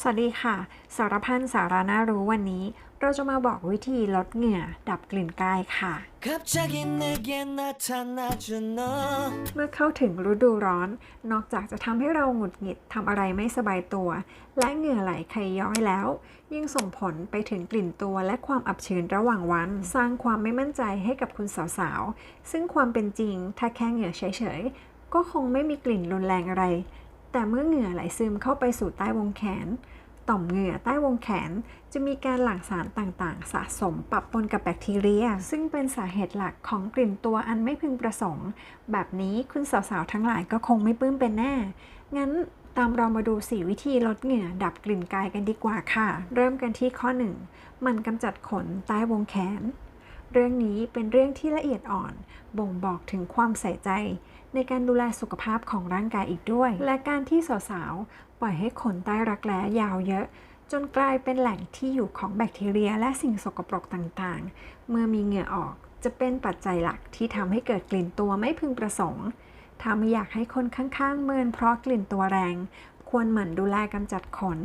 สวัสดีค่ะ สารพันสาราน่ารู้วันนี้ เราจะมาบอกวิธีลดเหงื่อดับกลิ่นกายค่ะ เมื่อเข้าถึงฤดูร้อน นอกจากจะทำให้เราหงุดหงิดทำอะไรไม่สบายตัว และเหงื่อไหลไขย้อยแล้ว ยิ่งส่งผลไปถึงกลิ่นตัวและความอับชื้นระหว่างวัน สร้างความไม่มั่นใจให้กับคุณสาวๆ ซึ่งความเป็นจริงถ้าแค่เหงื่อเฉยๆก็คงไม่มีกลิ่นรุนแรงอะไร แต่เมื่อเหงื่อไหลซึมเข้าไปสู่ใต้วงแขน ต่อมเหงื่อใต้วงแขนจะมีการหลั่งสารต่างๆ สะสมปะปนกับแบคทีเรีย ซึ่งเป็นสาเหตุหลักของกลิ่นตัวอันไม่พึงประสงค์ แบบนี้คุณสาวๆทั้งหลายก็คงไม่ปลื้มเป็นแน่ งั้นตามเรามาดู 4 วิธีลดเหงื่อดับกลิ่นกายกันดีกว่าค่ะ เริ่มกันที่ข้อ 1 มันกำจัดขนใต้วงแขน เรื่องนี้เป็นเรื่องที่ละเอียดอ่อน บ่งบอกถึงความใส่ใจ ในการดูแลสุขภาพของร่างกายอีกด้วย และการที่สาวๆ ปล่อยให้ขนใต้รักแร้ยาวเยอะ จนกลายเป็นแหล่งที่อยู่ของแบคทีเรียและสิ่งสกปรกต่างๆ เมื่อมีเหงื่อออกจะเป็นปัจจัยหลักที่ทำให้เกิดกลิ่นตัวไม่พึงประสงค์ถ้าไม่อยากให้คนข้างๆ เมินเพราะกลิ่นตัวแรง ควรหมั่นดูแลกำจัดขน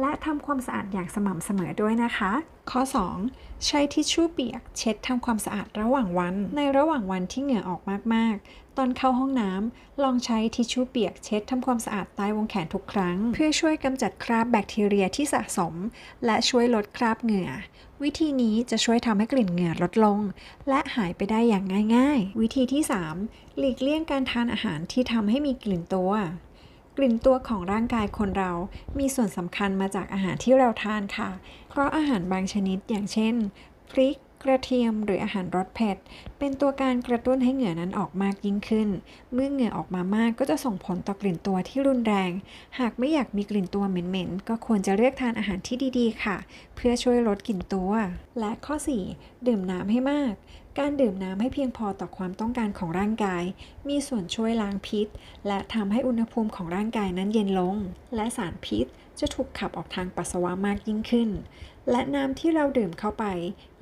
และทำความสะอาดอย่างสม่ำเสมอด้วยนะคะ ข้อ 2 ใช้ทิชชู่เปียก เช็ดทำความสะอาดระหว่างวัน ในระหว่างวันที่เหงื่อออกมากๆ ตอนเข้าห้องน้ำลองใช้ทิชชู่เปียกเช็ดทำความสะอาดใต้วงแขนทุกครั้ง เพื่อช่วยกำจัดคราบแบคทีเรียที่สะสม และช่วยลดคราบเหงื่อ วิธีนี้จะช่วยทำให้กลิ่นเหงื่อลดลง และหายไปได้อย่างง่าย ๆ วิธีที่ 3 หลีกเลี่ยงการทานอาหารที่ทำให้มีกลิ่นตัว กลิ่นตัวของร่างกายคนเรา มีส่วนสำคัญมาจากอาหารที่เราทานค่ะ เพราะอาหารบางชนิดอย่างเช่น พริก กระเทียมหรืออาหารรสเผ็ด เป็นตัวการกระตุ้นให้เหงื่อนั้นออกมากยิ่งขึ้น เมื่อเหงื่อออกมามากก็จะส่งผลต่อกลิ่นตัวที่รุนแรง หากไม่อยากมีกลิ่นตัวเหม็นๆ ก็ควรจะเลือกทานอาหารที่ดีๆ ค่ะ เพื่อช่วยลดกลิ่นตัว และข้อ 4 ดื่มน้ำให้มากการดื่มน้ำให้เพียงพอต่อความต้องการของร่างกาย มีส่วนช่วยล้างพิษ และทำให้อุณหภูมิของร่างกายนั้นเย็นลง และสารพิษจะถูกขับออกทางปัสสาวะมากยิ่งขึ้น และน้ำที่เราดื่มเข้าไป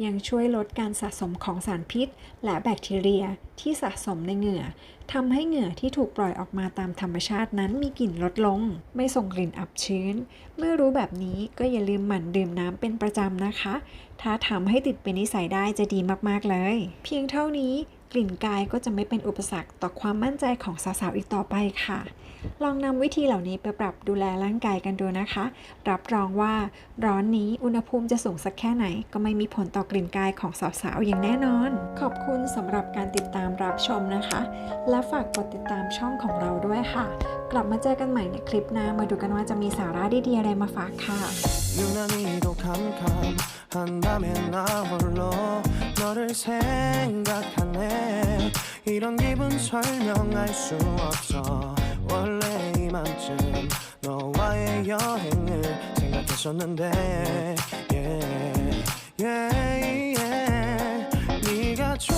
ยังช่วยลดการสะสมของสารพิษ และแบคทีเรียที่สะสมในเหงื่อทำให้เหงื่อที่ถูกปล่อยออกมาตามธรรมชาตินั้นมีกลิ่นลดลง ไม่ส่งกลิ่นอับชื้น เมื่อรู้แบบนี้ก็อย่าลืมหมั่นดื่มน้ำเป็นประจำนะคะ ถ้าทำให้ติดเป็นนิสัยได้จะดีมากๆเลย เพียงเท่านี้ กลิ่นกายก็จะไม่เป็นอุปสรรคต่อความมั่นใจของสาวๆอีกต่อไปค่ะ ลองนำวิธีเหล่านี้ไปปรับดูแลร่างกายกันดูนะคะ รับรองว่าร้อนนี้อุณหภูมิจะสูงสักแค่ไหน ก็ไม่มีผลต่อกลิ่นกายของสาวๆอย่างแน่นอน ขอบคุณสำหรับการติดตามรับชมนะคะ และฝากกดติดตามช่องของเราด้วยค่ะ กลับมาเจอกันใหม่ในคลิปหน้ามาดูกันว่าจะมีสาระดีๆอะไรมาฝากค่ะ 너를 생각하네. 이런 기분 설명할 수 없어. 원래 이맘쯤 너와의 여행을 생각했었는데